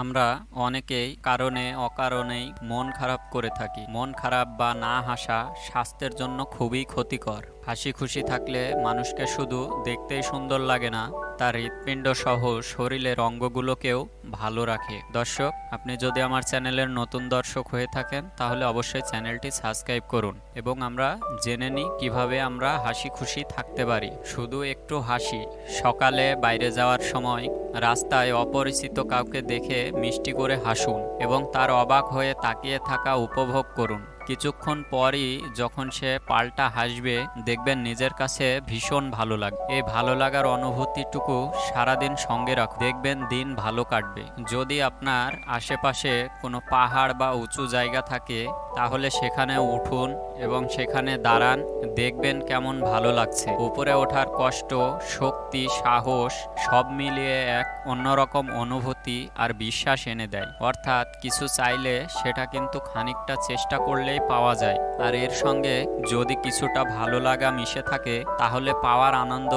আমরা অনেকেই কারণে অকারণেই মন খারাপ করে থাকি। মন খারাপ বা না হাসা স্বাস্থ্যের জন্য খুবই ক্ষতিকর। হাসি খুশি থাকলে মানুষকে শুধু দেখতেই সুন্দর লাগে না তার হৃৎপিণ্ড সহ শরীরের অঙ্গগুলোকেও ভালো রাখে। দর্শক, আপনি যদি আমার চ্যানেলের নতুন দর্শক হয়ে থাকেন, তাহলে অবশ্যই চ্যানেলটি সাবস্ক্রাইব করুন এবং আমরা জেনে নিই কীভাবে আমরা হাসি খুশি থাকতে পারি। শুধু একটু হাসি, সকালে বাইরে যাওয়ার সময় রাস্তায় অপরিচিত কাউকে দেখে মিষ্টি করে হাসুন এবং তার অবাক হয়ে তাকিয়ে থাকা উপভোগ করুন। কিছুক্ষণ পরই যখন সে পাল্টা হাসবে, দেখবেন নিজের কাছে ভীষণ ভালো লাগবে এই ভালো লাগার অনুভূতিটুকু সারাদিন সঙ্গে রাখ, দেখবেন দিন ভালো কাটবে। যদি আপনার আশেপাশে কোনো পাহাড় বা উঁচু জায়গা থাকে, তাহলে সেখানে উঠুন এবং সেখানে দাঁড়ান, দেখবেন কেমন ভালো লাগছে। উপরে ওঠার কষ্ট, শক্তি, সাহস, সব মিলিয়ে এক অন্যরকম অনুভূতি আর বিশ্বাস এনে দেয়। অর্থাৎ কিছু চাইলে সেটা কিন্তু খানিকটা চেষ্টা করলেই পাওয়া যায়। আর এর সঙ্গে যদি কিছুটা ভালো লাগা মিশে থাকে, তাহলে পাওয়ার আনন্দ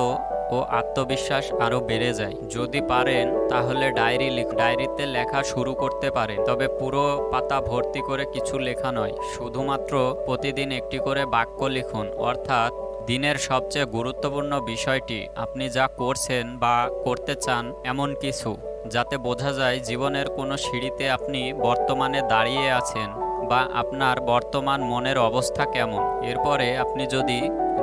ও আত্মবিশ্বাস আরও বেড়ে যায়। যদি পারেন, তাহলে ডায়েরি লিখ ডায়েরিতে লেখা শুরু করতে পারেন। তবে পুরো পাতা ভর্তি করে কিছু লেখা নয়। শুধুমাত্র প্রতিদিন একটি করে বাক্য লিখুন। অর্থাৎ, দিনের সবচেয়ে গুরুত্বপূর্ণ বিষয়টি আপনি যা করছেন বা করতে চান এমন কিছু, যাতে বোঝা যায় জীবনের কোনো সিঁড়িতে আপনি বর্তমানে দাঁড়িয়ে আছেন। বা আপনার বর্তমান মনের অবস্থা কেমন? এরপরে আপনি যদি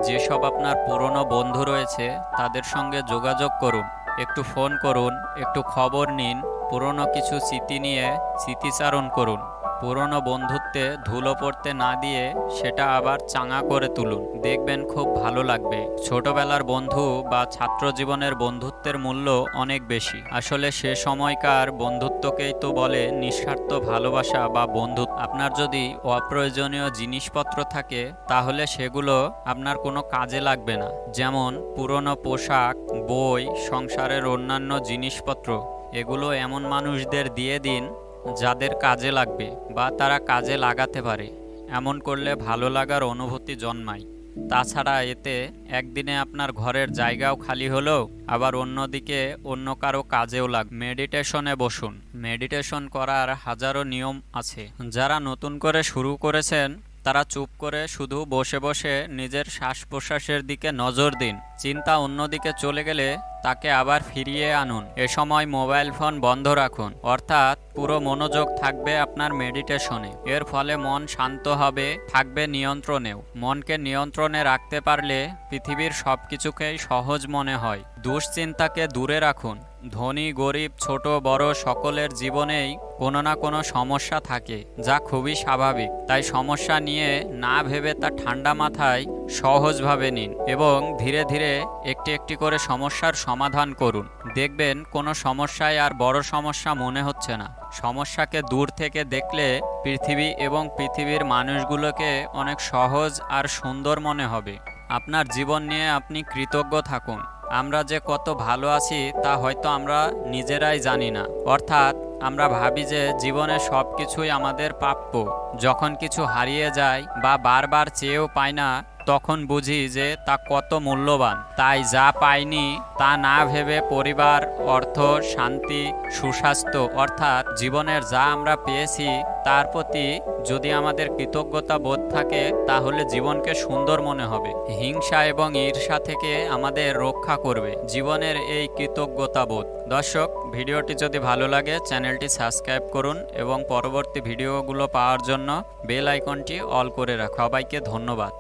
যেসব আপনার পুরনো বন্ধু রয়েছে, তাদের সঙ্গে যোগাযোগ করুন, একটু ফোন করুন, একটু খবর নিন, পুরনো কিছু স্মৃতি নিয়ে স্মৃতিচারণ করুন। পুরনো বন্ধুত্বে ধুলো পড়তে না দিয়ে সেটা আবার চাঙা করে তুলুন। দেখবেন খুব ভালো লাগবে। ছোটবেলার বন্ধু বা ছাত্র জীবনের বন্ধুত্বের মূল্য অনেক বেশি। আসলে সে সময়কার বন্ধুত্বকেই তো বলে নিঃস্বার্থ ভালোবাসা বা বন্ধুত্ব। আপনার যদি অপ্রয়োজনীয় জিনিসপত্র থাকে, তাহলে সেগুলো আপনার কোনো কাজে লাগবে না। যেমন পুরনো পোশাক, বই, সংসারের অন্যান্য জিনিসপত্র। এগুলো এমন মানুষদের দিয়ে দিন যাদের কাজে লাগবে বা তারা কাজে লাগাতে পারে, এমন করলে ভালো লাগার অনুভূতি জন্মায়। তাছাড়া এতে একদিনে আপনার ঘরের জায়গাও খালি হলেও আবার অন্যদিকে অন্য কারও কাজেও লাগ মেডিটেশনে বসুন। মেডিটেশন করার হাজারো নিয়ম আছে। যারা নতুন করে শুরু করেছেন, তারা চুপ করে শুধু বসে বসে নিজের শ্বাস প্রশ্বাসের দিকে নজর দিন। চিন্তা অন্যদিকে চলে গেলে তাকে আবার ফিরিয়ে আনুন। এ সময় মোবাইল ফোন বন্ধ রাখুন। অর্থাৎ পুরো মনোযোগ থাকবে আপনার মেডিটেশনে। এর ফলে মন শান্ত হবে, থাকবে নিয়ন্ত্রণেও। মনকে নিয়ন্ত্রণে রাখতে পারলে পৃথিবীর সব কিছুকেই সহজ মনে হয়। দুশ্চিন্তাকে দূরে রাখুন। ধনী, গরিব, ছোট, বড় সকলের জীবনেই কোনো না কোনো সমস্যা থাকে, যা খুবই স্বাভাবিক। তাই সমস্যা নিয়ে না ভেবে তা ঠান্ডা মাথায় সহজভাবে নিন এবং ধীরে ধীরে একটি একটি করে সমস্যার সমাধান করুন। দেখবেন কোনো সমস্যায় আর বড় সমস্যা মনে হচ্ছে না। সমস্যাকে দূর থেকে দেখলে পৃথিবী এবং পৃথিবীর মানুষগুলোকে অনেক সহজ আর সুন্দর মনে হবে। আপনার জীবন নিয়ে আপনি কৃতজ্ঞ থাকুন। আমরা যে কত ভালো আছি তা হয়তো আমরা নিজেরাই জানি না। অর্থাৎ আমরা ভাবি যে জীবনে সব কিছুই আমাদের প্রাপ্য। যখন কিছু হারিয়ে যায় বা বারবার চেয়েও পাই না তখন বুঝি যে তা কত মূল্যবান। তাই যা পাইনি তা না ভেবে পরিবার, অর্থ, শান্তি, সুস্বাস্থ্য, অর্থাৎ জীবনের যা আমরা পেয়েছি, তার প্রতি যদি আমাদের কৃতজ্ঞতা বোধ থাকে, তাহলে জীবনকে সুন্দর মনে হবে। হিংসা এবং ঈর্ষা থেকে আমাদের রক্ষা করবে জীবনের এই কৃতজ্ঞতা বোধ। দর্শক, ভিডিওটি যদি ভালো লাগে, চ্যানেলটি সাবস্ক্রাইব করুন এবং পরবর্তী ভিডিওগুলো পাওয়ার জন্য বেল আইকনটি অল করে রাখো সবাইকে ধন্যবাদ।